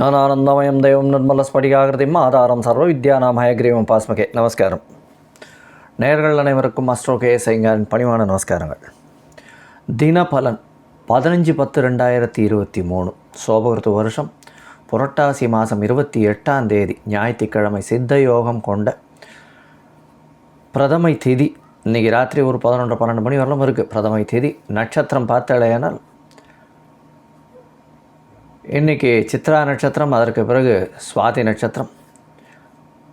ஞானானந்தமயம் தெய்வம் நிர்மல ஸ்படிகாகிருதிம் ஆதாரம் சர்வ வித்யானாம் ஹயக்ரீவம் பாஸ்மகே. நமஸ்காரம். நேர்கள் அனைவருக்கும் அஸ்ட்ரோ கே சைங்காரின் பணிவான நமஸ்காரங்கள். தினபலன் பதினஞ்சு பத்து ரெண்டாயிரத்தி இருபத்தி மூணு. சோபகிருத்து வருஷம் புரட்டாசி மாதம் இருபத்தி எட்டாம் தேதி ஞாயிற்றுக்கிழமை சித்த யோகம் கொண்ட பிரதமை திதி. இன்றைக்கி ராத்திரி ஒரு பதினொன்று பன்னெண்டு மணி வரலும் இருக்குது பிரதமை திதி. நட்சத்திரம் பார்த்தலையானால் இன்றைக்கி சித்ரா நட்சத்திரம் அதற்கு பிறகு சுவாதி நட்சத்திரம்.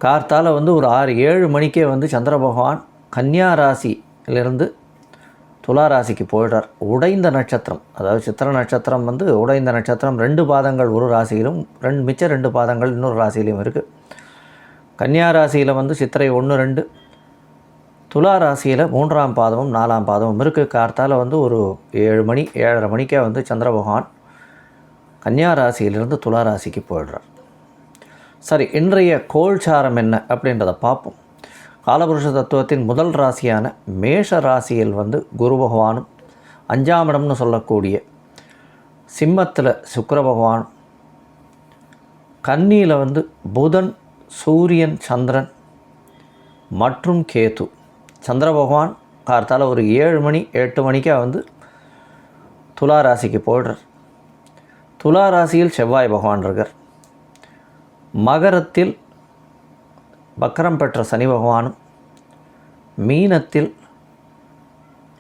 கார்த்தால வந்து ஒரு ஆறு ஏழு மணிக்கே வந்து சந்திர பகவான் கன்னியா ராசியிலிருந்து துலா ராசிக்கு போயிடுறார். உடைந்த நட்சத்திரம் அதாவது சித்திர நட்சத்திரம் வந்து உடைந்த நட்சத்திரம் ரெண்டு பாதங்கள் ஒரு ராசியிலும் ரெண்டு மிச்ச ரெண்டு பாதங்கள் இன்னொரு ராசியிலையும் இருக்குது கன்னியா ராசியில் வந்து சித்திரை ஒன்று ரெண்டு. துலா ராசியில் மூன்றாம் பாதமும் நாலாம் பாதமும் இருக்குது கார்த்தால வந்து ஒரு ஏழு மணி ஏழரை மணிக்கே வந்து சந்திர பகவான் கன்னியா ராசியிலிருந்து துலா ராசிக்கு போயிடுறார். சரி இன்றைய கோல்சாரம் என்ன அப்படின்றத பார்ப்போம். காலபுருஷ தத்துவத்தின் முதல் ராசியான மேஷ ராசியில் வந்து குரு பகவானும் அஞ்சாம் இடம்னு சொல்லக்கூடிய சிம்மத்தில் சுக்கர பகவானும் கன்னியில் வந்து புதன் சூரியன் சந்திரன் மற்றும் கேது. சந்திர பகவான் கார்த்தால ஒரு ஏழு மணி எட்டு மணிக்காக வந்து துலா ராசிக்கு போயிடுறார். துலா ராசியில் செவ்வாய் பகவான் இருக்கார். மகரத்தில் வக்கரம் பெற்ற சனி பகவானும் மீனத்தில்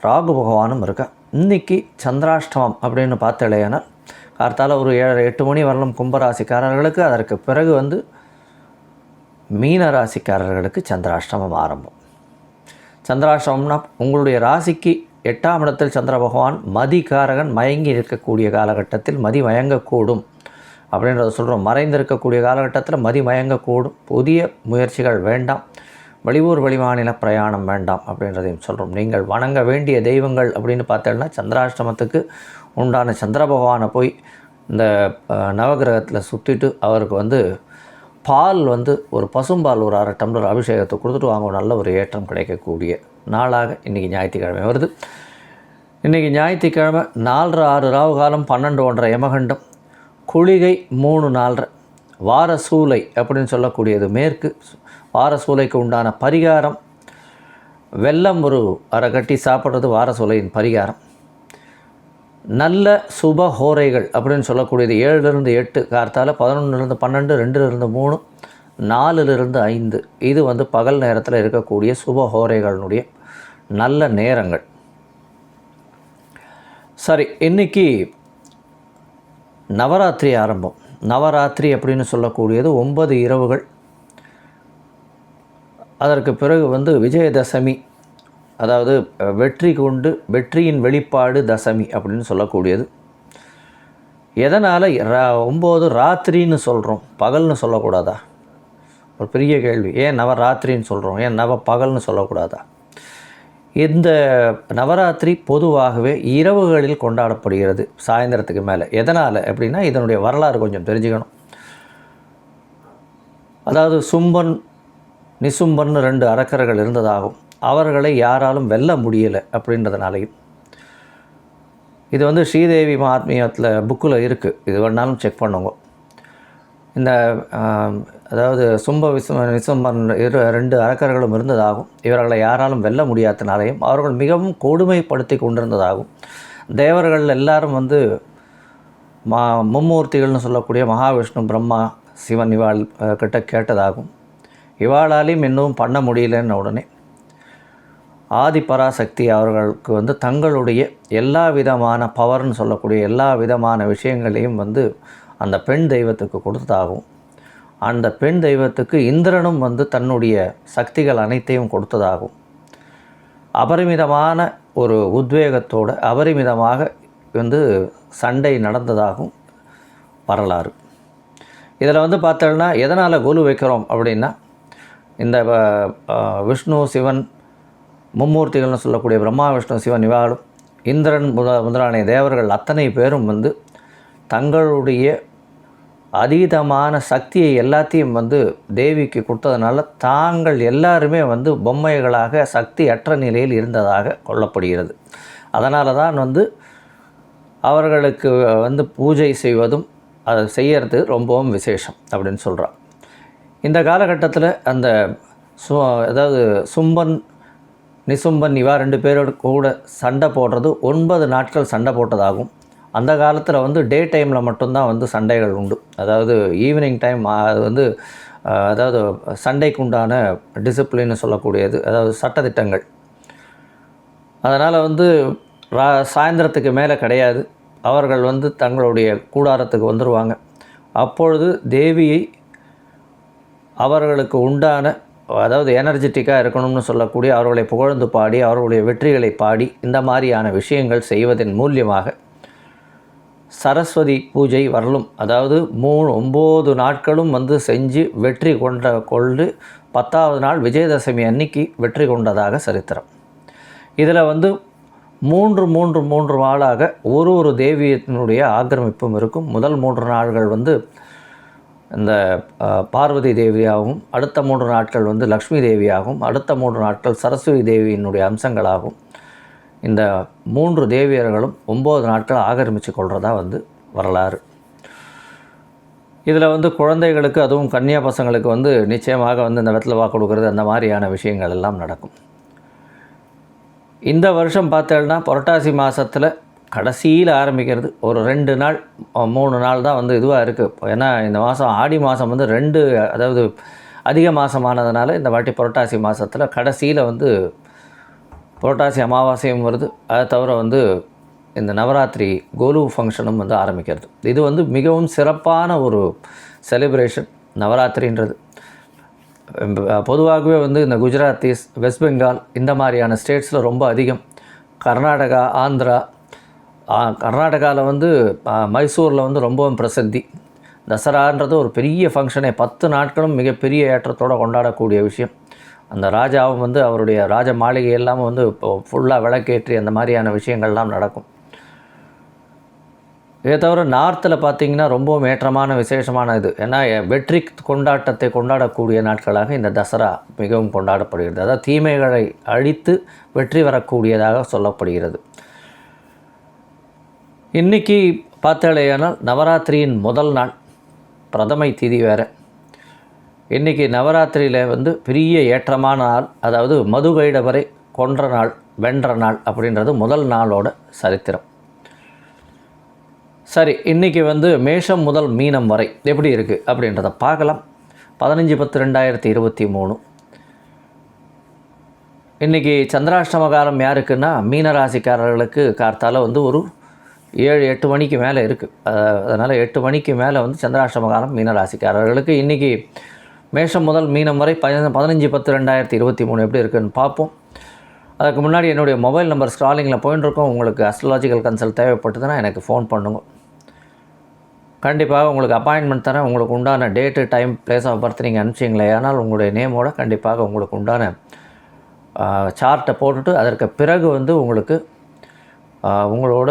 ராகு பகவானும் இருக்கா. இன்றைக்கி சந்திராஷ்டமம் அப்படின்னு பார்த்தாலேயானால் கார்த்தால ஒரு ஏழரை எட்டு மணி வரலும் கும்பராசிக்காரர்களுக்கு அதற்கு பிறகு வந்து மீன ராசிக்காரர்களுக்கு சந்திராஷ்டமம் ஆரம்பம். சந்திராஷ்டமம்னா உங்களுடைய ராசிக்கு எட்டாம் இடத்தில் சந்திர பகவான் மதிகாரகன் மயங்கி இருக்கக்கூடிய காலகட்டத்தில் மதி மயங்கக்கூடும் அப்படின்றத சொல்கிறோம் மறைந்திருக்கக்கூடிய காலகட்டத்தில் மதி மயங்கக்கூடும். புதிய முயற்சிகள் வேண்டாம். வெளியூர் வெளிமாநில பிரயாணம் வேண்டாம் அப்படின்றதையும் சொல்கிறோம் நீங்கள் வணங்க வேண்டிய தெய்வங்கள் அப்படின்னு பார்த்தோன்னா சந்திராஷ்டமத்துக்கு உண்டான சந்திர பகவானை போய் இந்த நவகிரகத்தில் சுற்றிட்டு அவருக்கு வந்து பால் வந்து ஒரு பசும்பால் ஒரு அரை டம்ளர் அபிஷேகத்தை கொடுத்துட்டு வாங்க. நல்ல ஒரு ஏற்றம் கிடைக்கக்கூடிய நாளாக இன்றைக்கி ஞாயிற்றுக்கிழமை வருது. இன்றைக்கி ஞாயிற்றுக்கிழமை நாலரை ஆறு ராவு காலம் பன்னெண்டு ஒன்றரை யமகண்டம் குளிகை மூணு நாலரை. வார சூலை அப்படின்னு சொல்லக்கூடியது மேற்கு. வார சூலைக்கு உண்டான பரிகாரம் வெல்லம் ஒரு அரை கட்டி சாப்பிட்றது வார சூலையின் பரிகாரம். நல்ல சுப ஹோரைகள் அப்படின்னு சொல்லக்கூடியது ஏழுலேருந்து எட்டு கார்த்தால் பதினொன்றுலேருந்து பன்னெண்டு ரெண்டுலேருந்து மூணு நாலுலேருந்து ஐந்து. இது வந்து பகல் நேரத்தில் இருக்கக்கூடிய சுப ஹோரைகளினுடைய நல்ல நேரங்கள். சரி இன்னைக்கு நவராத்திரி ஆரம்பம். நவராத்திரி அப்படின்னு சொல்லக்கூடியது ஒன்பது இரவுகள். அதற்கு பிறகு வந்து விஜயதசமி அதாவது வெற்றி கொண்டு வெற்றியின் வெளிப்பாடு தசமி அப்படின்னு சொல்லக்கூடியது. எதனால் ரா ஒம்பது ராத்திரின்னு சொல்கிறோம் பகல்னு சொல்லக்கூடாதா? ஒரு பெரிய கேள்வி. ஏன் நவராத்திரின்னு சொல்கிறோம் ஏன் நவ பகல்னு சொல்லக்கூடாதா? இந்த நவராத்திரி பொதுவாகவே இரவுகளில் கொண்டாடப்படுகிறது சாயந்தரத்துக்கு மேலே. எதனால்? அப்படின்னா இதனுடைய வரலாறு கொஞ்சம் தெரிஞ்சுக்கணும். அதாவது சும்பன் நிசும்பன் ரெண்டு அரக்கர்கள் இருந்ததாகும் அவர்களை யாராலும் வெல்ல முடியலை அப்படின்றதுனாலையும். இது வந்து ஸ்ரீதேவி மகாத்மியத்தில் புக்கில் இருக்குது இது வேணாலும் செக் பண்ணுங்க. இந்த அதாவது சும்ப விசும விசும்பன் இரு ரெண்டு அரக்கர்களும் இருந்ததாகும் இவர்களை யாராலும் வெல்ல முடியாதனாலையும் அவர்கள் மிகவும் கொடுமைப்படுத்தி கொண்டிருந்ததாகும் தேவர்கள் எல்லாரும் வந்து மா மும்மூர்த்திகள்னு சொல்லக்கூடிய மகாவிஷ்ணு பிரம்மா சிவன் இவாள் கிட்ட கேட்டதாகும் இவாளாலையும் இன்னும் பண்ண முடியலன்ன உடனே ஆதிபராசக்தி அவர்களுக்கு வந்து தங்களுடைய எல்லா விதமான பவர்னு சொல்லக்கூடிய எல்லா விதமான விஷயங்களையும் வந்து அந்த பெண் தெய்வத்துக்கு கொடுத்ததாகும் அந்த பெண் தெய்வத்துக்கு இந்திரனும் வந்து தன்னுடைய சக்திகள் அனைத்தையும் கொடுத்ததாகும். அபரிமிதமான ஒரு உத்வேகத்தோடு அபரிமிதமாக வந்து சண்டை நடந்ததாகும் வரலாறு. இதில் வந்து பார்த்தோம்னா எதனால் கோலு வைக்கிறோம் அப்படின்னா இந்த விஷ்ணு சிவன் மும்மூர்த்திகள்னு சொல்லக்கூடிய பிரம்மா விஷ்ணு சிவன் இவாளும் இந்திரன் முத முதலான தேவர்கள் அத்தனை பேரும் வந்து தங்களுடைய அதீதமான சக்தியை எல்லாத்தையும் வந்து தேவிக்கு கொடுத்ததுனால தாங்கள் எல்லாருமே வந்து பொம்மைகளாக சக்தி அற்ற நிலையில் இருந்ததாக கொள்ளப்படுகிறது. அதனால தான் வந்து அவர்களுக்கு வந்து பூஜை செய்வதும் அதை செய்யறது ரொம்பவும் விசேஷம் அப்படின்னு சொல்கிறான் இந்த காலகட்டத்தில் அந்த சு அதாவது சும்பன் நிசும்பன் இவா ரெண்டு பேரோட கூட சண்டை போடுறது ஒன்பது நாட்கள் சண்டை போட்டதாகும். அந்த காலத்தில் வந்து டே டைமில் மட்டும்தான் வந்து சண்டைகள் உண்டு. அதாவது ஈவினிங் டைம் அது வந்து அதாவது சண்டைக்கு உண்டான டிசிப்ளின்னு சொல்லக்கூடியது அதாவது சட்டத்திட்டங்கள். அதனால் வந்து ரா சாயந்தரத்துக்கு மேலே கிடையாது. அவர்கள் வந்து தங்களுடைய கூடாரத்துக்கு வந்துடுவாங்க அப்பொழுது தேவியை அவர்களுக்கு உண்டான அதாவது எனர்ஜெட்டிக்காக இருக்கணும்னு சொல்லக்கூடிய அவர்களை புகழ்ந்து பாடி அவர்களுடைய வெற்றிகளை பாடி இந்த மாதிரியான விஷயங்கள் செய்வதன் மூலியமாக சரஸ்வதி பூஜை வரலும் அதாவது மூணு ஒம்பது நாட்களும் வந்து செஞ்சு வெற்றி கொண்ட கொண்டு பத்தாவது நாள் விஜயதசமி அன்னைக்கு வெற்றி கொண்டதாக சரித்திரம். இதில் வந்து மூன்று மூன்று மூன்று நாளாக ஒரு ஒரு தேவியினுடைய ஆக்கிரமிப்பும் இருக்கும். முதல் மூன்று நாள்கள் வந்து இந்த பார்வதி தேவியாகவும் அடுத்த மூன்று நாட்கள் வந்து லக்ஷ்மி தேவியாகவும் அடுத்த மூன்று நாட்கள் சரஸ்வதி தேவியினுடைய அம்சங்களாகும் இந்த மூன்று தேவியர்களும் ஒம்பது நாட்கள் ஆக்கிரமித்து கொள்கிறதா வந்து வரலாறு. இதில் வந்து குழந்தைகளுக்கு அதுவும் கன்னியா பசங்களுக்கு வந்து நிச்சயமாக வந்து இந்த வெத்தலை வாக்கு கொடுக்கறது அந்த மாதிரியான விஷயங்கள் எல்லாம் நடக்கும். இந்த வருஷம் பார்த்தேன்னா புரட்டாசி மாதத்தில் கடைசியில் ஆரம்பிக்கிறது ஒரு ரெண்டு நாள் மூணு நாள் தான் வந்து இதுவாக இருக்குது ஏன்னா இந்த மாதம் ஆடி மாதம் வந்து ரெண்டு அதாவது அதிக மாதமானதுனால இந்த வாட்டி புரட்டாசி மாதத்தில் கடைசியில் வந்து புரட்டாசி அமாவாசையும் வருது. அதை தவிர வந்து இந்த நவராத்திரி கோலு ஃபங்க்ஷனும் வந்து ஆரம்பிக்கிறது. இது வந்து மிகவும் சிறப்பான ஒரு செலிப்ரேஷன் நவராத்திரின்றது. பொதுவாகவே வந்து இந்த குஜராத்திஸ் வெஸ்ட் பெங்கால் இந்த மாதிரியான ஸ்டேட்ஸில் ரொம்ப அதிகம். கர்நாடகா ஆந்திரா கர்நாடகாவில் வந்து மைசூரில் வந்து ரொம்பவும் பிரசித்தி. தசரான்றது ஒரு பெரிய ஃபங்க்ஷனே பத்து நாட்களும் மிகப்பெரிய ஏற்றத்தோடு கொண்டாடக்கூடிய விஷயம். அந்த ராஜாவும் வந்து அவருடைய ராஜ மாளிகை எல்லாம் வந்து இப்போ ஃபுல்லாக விளக்கேற்றி அந்த மாதிரியான விஷயங்கள்லாம் நடக்கும். இதை தவிர நார்த்தில் பார்த்தீங்கன்னா ரொம்பவும் ஏற்றமான விசேஷமான இது. ஏன்னா வெற்றி கொண்டாட்டத்தை கொண்டாடக்கூடிய நாட்களாக இந்த தசரா மிகவும் கொண்டாடப்படுகிறது. அதாவது தீமைகளை அழித்து வெற்றி வரக்கூடியதாக சொல்லப்படுகிறது. இன்றைக்கி பார்த்தாலேயானால் நவராத்திரியின் முதல் நாள். பிரதமை திதி வேறு. இன்றைக்கி நவராத்திரியில் வந்து பெரிய ஏற்றமான நாள் அதாவது மதுகைடவரை கொன்ற நாள் வென்ற நாள் அப்படின்றது முதல் நாளோட சரித்திரம். சரி இன்றைக்கி வந்து மேஷம் முதல் மீனம் வரை எப்படி இருக்குது அப்படின்றத பார்க்கலாம். பதினஞ்சு பத்து ரெண்டாயிரத்தி இருபத்தி மூணு. இன்றைக்கி சந்திராஷ்டம காலம் யாருக்குன்னா மீனராசிக்காரர்களுக்கு கார்த்தால் வந்து ஒரு ஏழு எட்டு மணிக்கு மேலே இருக்குது அதனால் எட்டு மணிக்கு மேலே வந்து சந்திராஷ்டம காலம் மீனராசிக்காரர்களுக்கு இன்றைக்கி மேஷம் முதல் மீனம் வரை பதின பதினஞ்சு பத்து ரெண்டாயிரத்தி இருபத்தி மூணு எப்படி இருக்குன்னு பார்ப்போம். அதுக்கு முன்னாடி என்னுடைய மொபைல் நம்பர் ஸ்க்ராலிங்கில் போயின்னு உங்களுக்கு அஸ்ட்ராலாஜிக்கல் கன்சல்ட் தேவைப்பட்டதுன்னா எனக்கு ஃபோன் பண்ணுங்க. கண்டிப்பாக உங்களுக்கு அப்பாயின்மெண்ட் தரேன். உங்களுக்கு உண்டான date time place of birth நீங்கள் அனுப்பிச்சிங்களே. ஆனால் உங்களுடைய நேமோட கண்டிப்பாக உங்களுக்கு உண்டான சார்ட்டை போட்டுட்டு அதற்கு பிறகு வந்து உங்களுக்கு உங்களோட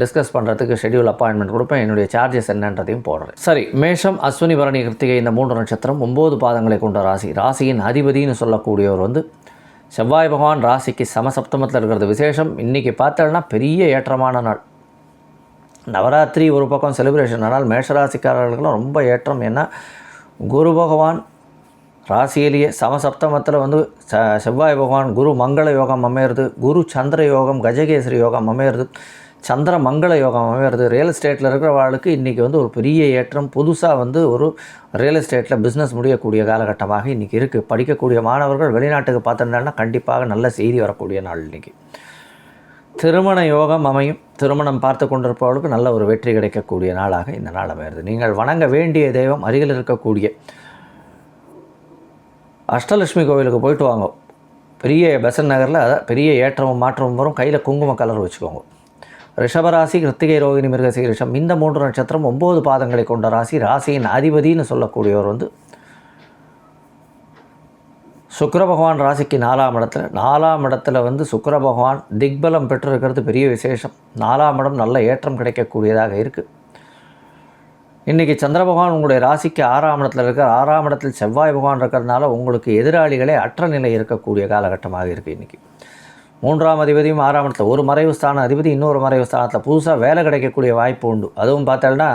டிஸ்கஸ் பண்ணுறதுக்கு ஷெடியூல் அப்பாயின்மெண்ட் கொடுப்பேன். என்னுடைய சார்ஜஸ் என்னன்றதையும் போடுறேன். சரி மேஷம் அஸ்வினி பரணி கிருத்திகை இந்த மூன்று நட்சத்திரம் ஒம்பது பாதங்களை கொண்ட ராசி. ராசியின் அதிபதின்னு சொல்லக்கூடியவர் வந்து செவ்வாய் பகவான் ராசிக்கு சமசப்தமத்தில் இருக்கிறது விசேஷம். இன்றைக்கி பார்த்தோன்னா பெரிய ஏற்றமான நாள். நவராத்திரி ஒரு பக்கம் செலிப்ரேஷன் ஆனால் மேஷராசிக்காரர்களுக்கெல்லாம் ரொம்ப ஏற்றம். ஏன்னா குரு பகவான் ராசியிலேயே சமசப்தமத்தில் வந்து ச செவ்வாய் பகவான் குரு மங்கள யோகம் அமையிறது குரு சந்திர யோகம் கஜகேசரி யோகம் அமையிறது சந்திர மங்கள யோகம் அமையிறது. ரியல் எஸ்டேட்டில் இருக்கிறவர்களுக்கு இன்றைக்கி வந்து ஒரு பெரிய ஏற்றம். புதுசாக வந்து ஒரு ரியல் எஸ்டேட்டில் பிஸ்னஸ் முடியக்கூடிய காலகட்டமாக இன்றைக்கி இருக்குது படிக்கக்கூடிய மாணவர்கள் வெளிநாட்டுக்கு பார்த்துருந்தாங்கன்னா கண்டிப்பாக நல்ல செய்தி வரக்கூடிய நாள் இன்றைக்கி திருமண யோகம் அமையும். திருமணம் பார்த்து கொண்டிருப்பவர்களுக்கு நல்ல ஒரு வெற்றி கிடைக்கக்கூடிய நாளாக இந்த நாள் அமையிறது. நீங்கள் வணங்க வேண்டிய தெய்வம் அருகில் இருக்கக்கூடிய அஷ்டலட்சுமி கோவிலுக்கு போயிட்டு வாங்க. பெரிய பெசன் நகரில் பெரிய ஏற்றமும் மாற்றமும் வரும். கையில் குங்கும கலர் வச்சுக்கோங்க. ரிஷபராசி கிருத்திகை ரோகிணி மிருகசீரிஷம் இந்த மூன்று நட்சத்திரம் ஒம்பது பாதங்களை கொண்ட ராசி. ராசியின் அதிபதின்னு சொல்லக்கூடியவர் வந்து சுக்கர பகவான் ராசிக்கு நாலாம் இடத்துல. நாலாம் இடத்துல வந்து சுக்கர பகவான் திக்பலம் பெற்றிருக்கிறது பெரிய விசேஷம். நாலாம் இடம் நல்ல ஏற்றம் கிடைக்கக்கூடியதாக இருக்குது இன்றைக்கி சந்திர பகவான் உங்களுடைய ராசிக்கு ஆறாம் இடத்துல இருக்கார். ஆறாம் இடத்தில் செவ்வாய் பகவான் இருக்கிறதுனால உங்களுக்கு எதிராளிகளே அற்ற நிலை இருக்கக்கூடிய காலகட்டமாக இருக்குது இன்றைக்கி மூன்றாம் அதிபதியும் ஆறாம் இடத்துல ஒரு மறைவு ஸ்தான அதிபதி இன்னொரு மறைவு ஸ்தானத்தில் புதுசாக வேலை கிடைக்கக்கூடிய வாய்ப்பு உண்டு. அதுவும் பார்த்தோம்னா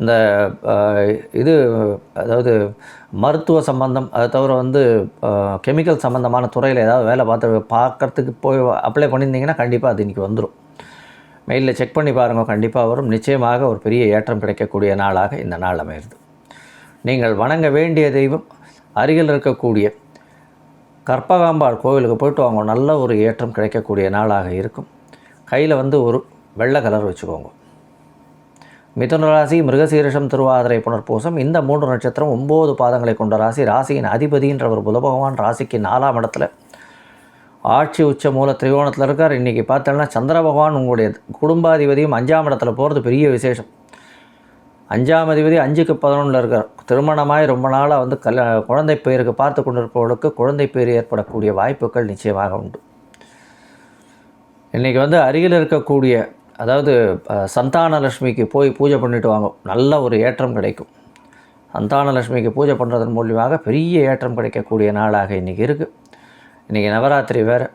இந்த இது அதாவது மருத்துவ சம்பந்தம் அதை தவிர வந்து கெமிக்கல் சம்பந்தமான துறையில் ஏதாவது வேலை பார்த்து பார்க்கறதுக்கு போய் அப்ளை பண்ணியிருந்தீங்கன்னா கண்டிப்பாக அது இன்றைக்கி வந்துடும் மெயிலில் செக் பண்ணி பாருங்கள் கண்டிப்பாக வரும். நிச்சயமாக ஒரு பெரிய ஏற்றம் கிடைக்கக்கூடிய நாளாக இந்த நாள் அமைகிறது நீங்கள் வணங்க வேண்டிய தெய்வம் அருகில் இருக்கக்கூடிய கற்பகாம்பாள் கோவிலுக்கு போயிட்டு வாங்க. நல்ல ஒரு ஏற்றம் கிடைக்கக்கூடிய நாளாக இருக்கும். கையில் வந்து ஒரு வெள்ளை கலர் வச்சுக்கோங்க. மிதுன ராசி மிருகசீரிஷம் திருவாதிரை புனர்பூசம் இந்த மூன்று நட்சத்திரம் ஒம்பது பாதங்களை கொண்ட ராசி. ராசியின் அதிபதின்ற ஒரு புத பகவான் ராசிக்கு நாலாம் இடத்துல ஆட்சி உச்ச மூல திரிகோணத்தில் இருக்கார். இன்றைக்கி பார்த்தோம்னா சந்திர பகவான் உங்களுடைய குடும்பாதிபதியும் அஞ்சாம் இடத்துல போகிறது பெரிய விசேஷம். அஞ்சாம் அதிபதி அஞ்சுக்கு பதினொன்றில் இருக்கார். திருமணமாய் ரொம்ப நாளாக வந்து கல்யா குழந்தை பேருக்கு பார்த்து கொண்டிருப்பவர்களுக்கு குழந்தை பேர் ஏற்படக்கூடிய வாய்ப்புகள் நிச்சயமாக உண்டு. இன்றைக்கி வந்து அருகில் இருக்கக்கூடிய அதாவது சந்தானலட்சுமிக்கு போய் பூஜை பண்ணிட்டு வாங்க. நல்ல ஒரு ஏற்றம் கிடைக்கும். சந்தானலட்சுமிக்கு பூஜை பண்ணுறதன் மூலியமாக பெரிய ஏற்றம் கிடைக்கக்கூடிய நாளாக இன்றைக்கி இருக்குது இன்றைக்கி நவராத்திரி வேறு.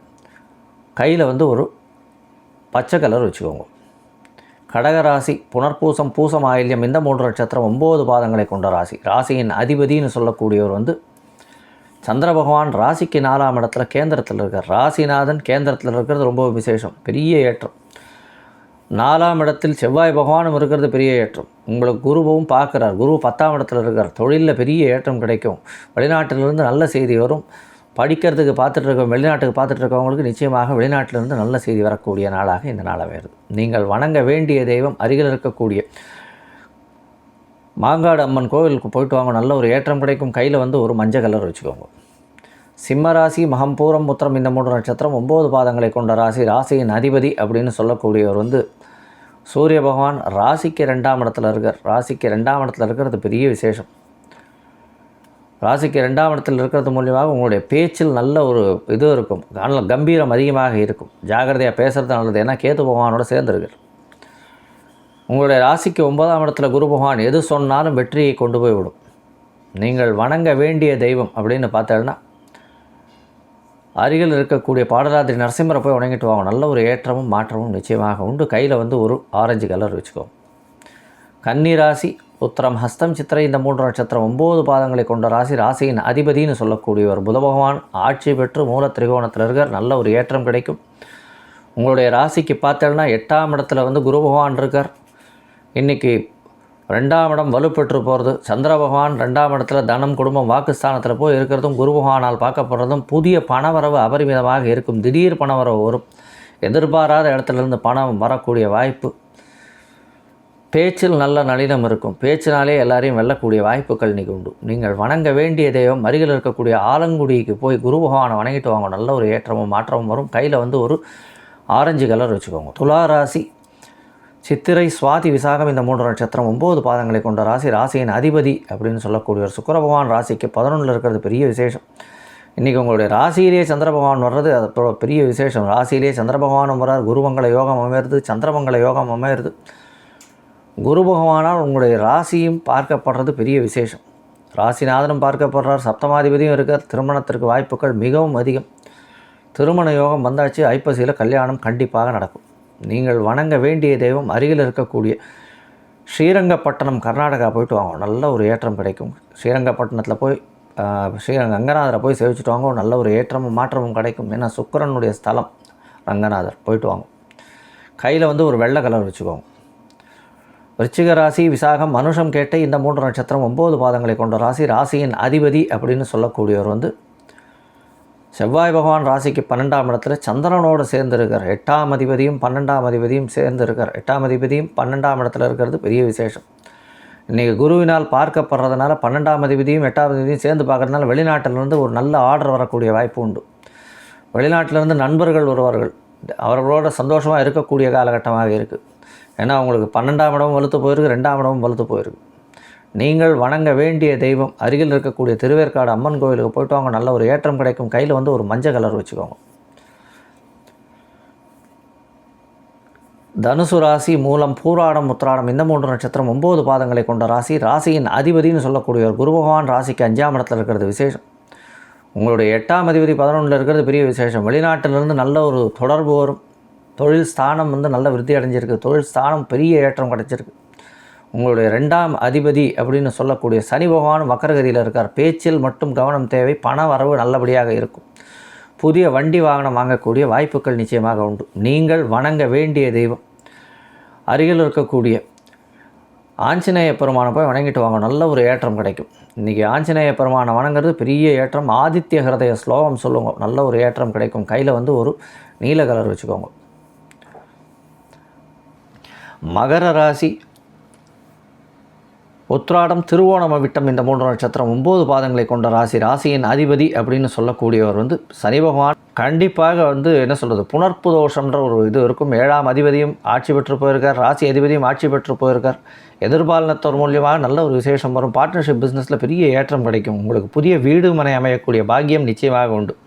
கையில் வந்து ஒரு பச்சை கலர் வச்சுக்கோங்க. கடகராசி புனர்பூசம் பூசம் ஆயில்யம் இந்த மூன்று நட்சத்திரம் ஒம்பது பாதங்களை கொண்ட ராசி. ராசியின் அதிபதின்னு சொல்லக்கூடியவர் வந்து சந்திர பகவான் ராசிக்கு நாலாம் இடத்துல கேந்திரத்தில் இருக்கார். ராசிநாதன் கேந்திரத்தில் இருக்கிறது ரொம்ப விசேஷம். பெரிய ஏற்றம். நாலாம் இடத்தில் செவ்வாய் பகவானும் இருக்கிறது பெரிய ஏற்றம். உங்களுக்கு குருவும் பார்க்குறார். குரு பத்தாம் இடத்துல இருக்கார். தொழிலில் பெரிய ஏற்றம் கிடைக்கும். வெளிநாட்டிலிருந்து நல்ல செய்தி வரும். படிக்கிறதுக்கு பார்த்துட்டு இருக்க வெளிநாட்டுக்கு பார்த்துட்டு இருக்கவங்களுக்கு நிச்சயமாக வெளிநாட்டிலிருந்து நல்ல செய்தி வரக்கூடிய நாளாக இந்த நாள் அமைகிறது. நீங்கள் வணங்க வேண்டிய தெய்வம் அருகில் இருக்கக்கூடிய மாங்காடு அம்மன் கோவிலுக்கு போயிட்டு வாங்க. நல்ல ஒரு ஏற்றம் கிடைக்கும். கையில் வந்து ஒரு மஞ்சள் கலர் வச்சுக்கோங்க. சிம்மராசி மகம்பூரம் முத்திரம் இந்த மூன்று நட்சத்திரம் ஒம்பது பாதங்களை கொண்ட ராசி ராசியின் அதிபதி அப்படின்னு சொல்லக்கூடியவர் வந்து சூரிய பகவான். ராசிக்கு ரெண்டாம் இடத்துல இருக்கார். ராசிக்கு ரெண்டாம் இடத்துல இருக்கிறது பெரிய விசேஷம். ராசிக்கு ரெண்டாம் இடத்தில் இருக்கிறது மூலியமாக உங்களுடைய பேச்சில் நல்ல ஒரு இது இருக்கும். நல்ல கம்பீரம் அதிகமாக இருக்கும். ஜாகிரதையாக பேசுகிறது நல்லது. ஏன்னா கேது பகவானோட சேர்ந்துருக்கார் உங்களுடைய ராசிக்கு ஒன்பதாம் இடத்துல குரு பகவான் எது சொன்னாலும் வெற்றியை கொண்டு போய் விடும். நீங்கள் வணங்க வேண்டிய தெய்வம் அப்படின்னு பார்த்தேன்னா அருகில் இருக்கக்கூடிய பாடலாதிரி நரசிம்மரை போய் வணங்கிட்டு வாங்க. நல்ல ஒரு ஏற்றமும் மாற்றமும் நிச்சயமாக உண்டு. கையில் வந்து ஒரு ஆரஞ்சு கலர் வச்சுக்கோங்க. கன்னி ராசி உத்தரம் ஹஸ்தம் சித்திரை இந்த மூன்று நட்சத்திரம் ஒம்பது பாதங்களை கொண்ட ராசி ராசியின் அதிபதின்னு சொல்லக்கூடியவர் புத பகவான். ஆட்சி பெற்று மூல திரிகோணத்தில் இருக்கார். நல்ல ஒரு ஏற்றம் கிடைக்கும். உங்களுடைய ராசிக்கு பார்த்தேன்னா எட்டாம் இடத்துல வந்து குரு பகவான் இருக்கார். இன்றைக்கி ரெண்டாம் இடம் வலுப்பெற்று போகிறது சந்திர பகவான் ரெண்டாம் இடத்துல தனம் குடும்பம் வாக்குஸ்தானத்தில் போய் இருக்கிறதும் குரு பகவானால் பார்க்கப்படுறதும் புதிய பணவரவு அபரிமிதமாக இருக்கும். திடீர் பணவரவு வரும். எதிர்பாராத இடத்துலேருந்து பணம் வரக்கூடிய வாய்ப்பு. பேச்சில் நல்ல நளினம் இருக்கும். பேச்சினாலே எல்லாரையும் வெல்லக்கூடிய வாய்ப்புகள் இன்றைக்கி உண்டு. நீங்கள் வணங்க வேண்டிய தெய்வம் அருகில் இருக்கக்கூடிய ஆலங்குடிக்கு போய் குரு பகவானை வணங்கிட்டு வாங்க. நல்ல ஒரு ஏற்றமும் மாற்றமும் வரும். கையில் வந்து ஒரு ஆரஞ்சு கலர் வச்சுக்கோங்க. துலா ராசி. சித்திரை சுவாதி விசாகம் இந்த மூன்று நட்சத்திரம் ஒம்பது பாதங்களை கொண்ட ராசி. ராசியின் அதிபதி அப்படின்னு சொல்லக்கூடியவர் சுக்கர பகவான் ராசிக்கு பதினொன்றில் இருக்கிறது பெரிய விசேஷம். இன்றைக்கி உங்களுடைய ராசியிலே சந்திர பகவான் வர்றது அது பெரிய விசேஷம். ராசியிலே சந்திர பகவானும் வர்றார். குருமங்கள யோகம் அமையிறது சந்திரமங்கள யோகம் அமையிறது. குரு பகவானால் உங்களுடைய ராசியும் பார்க்கப்படுறது பெரிய விசேஷம். ராசிநாதனும் பார்க்கப்படுறார். சப்தமாதிபதியும் இருக்கார் திருமணத்திற்கு வாய்ப்புகள் மிகவும் அதிகம். திருமண யோகம் வந்தாச்சு. ஐப்பசியில் கல்யாணம் கண்டிப்பாக நடக்கும். நீங்கள் வணங்க வேண்டிய தெய்வம் அருகில் இருக்கக்கூடிய ஸ்ரீரங்கப்பட்டணம் கர்நாடகா போயிட்டு வாங்க. நல்ல ஒரு ஏற்றம் கிடைக்கும். ஸ்ரீரங்கப்பட்டணத்தில் போய் ஆஹ், ஸ்ரீரங்க ரங்கநாதரை போய் சேவிச்சுட்டு வாங்க. நல்ல ஒரு ஏற்றமும் மாற்றமும் கிடைக்கும். ஏன்னா சுக்கிரனுடைய ஸ்தலம் ரங்கநாதர். போயிட்டு வாங்க. கையில் வந்து ஒரு வெள்ளை கலர் வச்சுக்கோங்க. விருச்சிக ராசி விசாகம் மனுஷம் கேட்ட இந்த மூன்று நட்சத்திரம் ஒம்பது பாதங்களை கொண்ட ராசி ராசியின் அதிபதி அப்படின்னு சொல்லக்கூடியவர் வந்து செவ்வாய் பகவான் ராசிக்கு பன்னெண்டாம் இடத்துல சந்திரனோடு சேர்ந்திருக்கார். எட்டாம் அதிபதியும் பன்னெண்டாம் அதிபதியும் சேர்ந்து இருக்கார் எட்டாம் அதிபதியும் பன்னெண்டாம் இடத்துல இருக்கிறது பெரிய விசேஷம். இன்றைக்கி குருவினால் பார்க்கப்படுறதுனால பன்னெண்டாம் அதிபதியும் எட்டாம் அதிபதியும் சேர்ந்து பார்க்குறதுனால வெளிநாட்டிலிருந்து ஒரு நல்ல ஆர்டர் வரக்கூடிய வாய்ப்பு உண்டு. வெளிநாட்டிலிருந்து நண்பர்கள் வருவார்கள். அவர்களோட சந்தோஷமாக இருக்கக்கூடிய காலகட்டமாக இருக்குது ஏன்னா அவங்களுக்கு பன்னெண்டாம் இடமும் வலுத்து போயிருக்கு ரெண்டாம் இடமும் வலுத்து போயிருக்கு. நீங்கள் வணங்க வேண்டிய தெய்வம் அருகில் இருக்கக்கூடிய திருவேற்காடு அம்மன் கோவிலுக்கு போயிட்டு வாங்க. நல்ல ஒரு ஏற்றம் கிடைக்கும். கையில் வந்து ஒரு மஞ்சள் கலர் வச்சுக்கோங்க. தனுசு ராசி மூலம் பூராடம் உத்திராடம் இந்த மூன்று நட்சத்திரம் ஒம்பது பாதங்களை கொண்ட ராசி ராசியின் அதிபதினு சொல்லக்கூடியவர் குரு பகவான். ராசிக்கு அஞ்சாம் இடத்துல இருக்கிறது விசேஷம். உங்களுடைய எட்டாம் அதிபதி பதினொன்றில் இருக்கிறது பெரிய விசேஷம். வெளிநாட்டிலிருந்து நல்ல ஒரு தொடர்பு வரும். தொழில் ஸ்தானம் வந்து நல்ல விருத்தி அடைஞ்சிருக்கு. தொழில் ஸ்தானம் பெரிய ஏற்றம் கிடச்சிருக்கு. உங்களுடைய ரெண்டாம் அதிபதி அப்படின்னு சொல்லக்கூடிய சனி பகவான் மக்கரகதியில் இருக்கார். பேச்சில் மட்டும் கவனம் தேவை பண வரவு நல்லபடியாக இருக்கும். புதிய வண்டி வாகனம் வாங்கக்கூடிய வாய்ப்புகள் நிச்சயமாக உண்டு. நீங்கள் வணங்க வேண்டிய தெய்வம். அருகில் இருக்கக்கூடிய ஆஞ்சநேய பெருமானை போய் வணங்கிட்டு வாங்க. நல்ல ஒரு ஏற்றம் கிடைக்கும். இன்றைக்கி ஆஞ்சநேய பெருமானை வணங்குறது பெரிய ஏற்றம். ஆதித்ய ஹிரதய ஸ்லோகம் சொல்லுங்க. நல்ல ஒரு ஏற்றம் கிடைக்கும். கையில் வந்து ஒரு நீல கலர் வச்சுக்கோங்க. மகர ராசி. உத்ராடம் திருவோணம விட்டம் இந்த மூன்று நட்சத்திரம் ஒம்பது பாதங்களை கொண்ட ராசி. ராசியின் அதிபதி அப்படின்னு சொல்லக்கூடியவர் வந்து சனி பகவான். கண்டிப்பாக வந்து என்ன சொல்கிறது புனர்ப்பு தோஷம்ன்ற ஒரு இது இருக்கும். ஏழாம் அதிபதியும் ஆட்சி பெற்று போயிருக்கார். ராசி அதிபதியும் ஆட்சி பெற்று போயிருக்கார். எதிர்பாலனத்தோர் மூலியமாக நல்ல ஒரு விசேஷம் வரும். பார்ட்னர்ஷிப் பிஸ்னஸில் பெரிய ஏற்றம் கிடைக்கும். உங்களுக்கு புதிய வீடு மனை அமையக்கூடிய பாக்கியம் நிச்சயமாக உண்டு.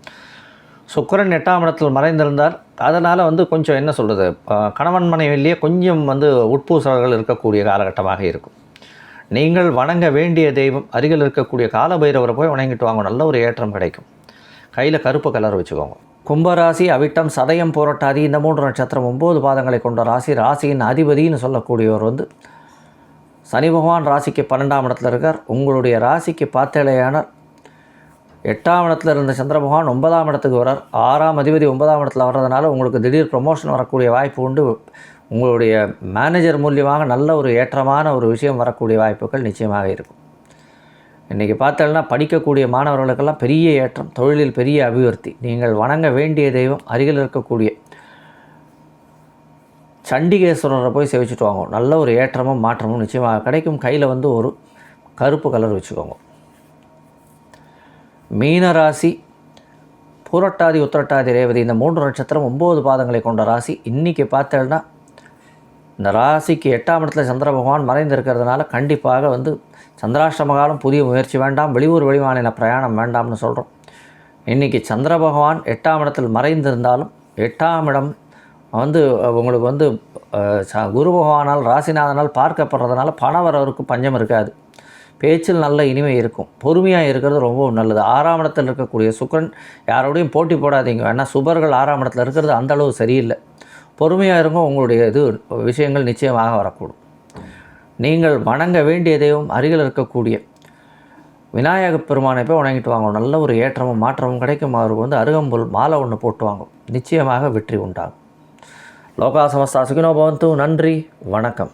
சுக்கிரன் எட்டாம் இடத்தில் மறைந்திருந்தார். அதனால் வந்து கொஞ்சம் என்ன சொல்கிறது கணவன் மனைவிலேயே கொஞ்சம் வந்து உட்பூசல்கள் இருக்கக்கூடிய காலகட்டமாக இருக்கும். நீங்கள் வணங்க வேண்டிய தெய்வம் அருகில் இருக்கக்கூடிய காலபைரவரை போய் வணங்கிட்டு வாங்க. நல்ல ஒரு ஏற்றம் கிடைக்கும். கையில் கருப்பு கலர் வச்சுக்கோங்க. கும்பராசி அவிட்டம் சதயம் போராட்டாதி இந்த மூன்று நட்சத்திரம் ஒம்பது பாதங்களை கொண்ட ராசி ராசியின் அதிபதின்னு சொல்லக்கூடியவர் வந்து சனி பகவான் ராசிக்கு பன்னெண்டாம் இடத்துல இருக்கார். உங்களுடைய ராசிக்கு பார்த்தேலையானால் எட்டாம் இடத்துல இருந்த சந்திர பகவான் ஒன்பதாம் இடத்துக்கு வரார் ஆறாம் அதிபதி ஒன்பதாம் இடத்துல வர்றதுனால உங்களுக்கு திடீர் ப்ரொமோஷன் வரக்கூடிய வாய்ப்பு உண்டு. உங்களுடைய மேனேஜர் மூலியமாக நல்ல ஒரு ஏற்றமான ஒரு விஷயம் வரக்கூடிய வாய்ப்புகள் நிச்சயமாக இருக்கும். இன்றைக்கி பார்த்தோம்னா படிக்கக்கூடிய மாணவர்களுக்கெல்லாம் பெரிய ஏற்றம் தொழிலில் பெரிய அபிவிருத்தி. நீங்கள் வணங்க வேண்டிய தெய்வம் அருகில் இருக்கக்கூடிய சண்டிகேஸ்வரரை போய் சேவிச்சுட்டு வாங்க. நல்ல ஒரு ஏற்றமும் மாற்றமும் நிச்சயமாக கிடைக்கும். கையில் வந்து ஒரு கருப்பு கலர் வச்சுக்கோங்க. மீன ராசி பூரட்டாதி உத்திரட்டாதி ரேவதி இந்த மூன்று நட்சத்திரம் ஒம்பது பாதங்களை கொண்ட ராசி இன்றைக்கி பார்த்தேன்னா இந்த ராசிக்கு எட்டாம் இடத்துல சந்திர பகவான் மறைந்திருக்கிறதுனால கண்டிப்பாக வந்து சந்திராஷ்டம காலம் புதிய முயற்சி வேண்டாம் வெளியூர் வெளிமாநில பிரயாணம் வேண்டாம்னு சொல்கிறோம் இன்றைக்கி சந்திர பகவான் எட்டாம் இடத்தில் மறைந்திருந்தாலும் எட்டாம் இடம் வந்து உங்களுக்கு வந்து ச- குரு பகவானால் ராசிநாதனால் பார்க்கப்படுறதுனால பணவரவருக்கு பஞ்சம் இருக்காது. பேச்சில் நல்ல இனிமை இருக்கும். பொறுமையாக இருக்கிறது ரொம்ப நல்லது. ஆறாம் இடத்தில் இருக்கக்கூடிய சுக்கரன் யாரோடையும் போட்டி போடாதீங்க. ஏன்னா சுபர்கள் ஆறாம் இடத்துல இருக்கிறது அந்த அளவு சரியில்லை. பொறுமையாக இருங்க உங்களுடைய இது விஷயங்கள் நிச்சயமாக வரக்கூடும். நீங்கள் வணங்க வேண்டிய தெய்வம் அருகில் இருக்கக்கூடிய விநாயக பெருமானை போய் வணங்கிட்டு வாங்க. நல்ல ஒரு ஏற்றமும் மாற்றமும் கிடைக்கும். அவருக்கு வந்து அருகம்புல் மாலை ஒன்று போட்டு வாங்கும் நிச்சயமாக வெற்றி உண்டாகும். லோகா சமஸ்தா சுகினோ பவந்து. நன்றி வணக்கம்.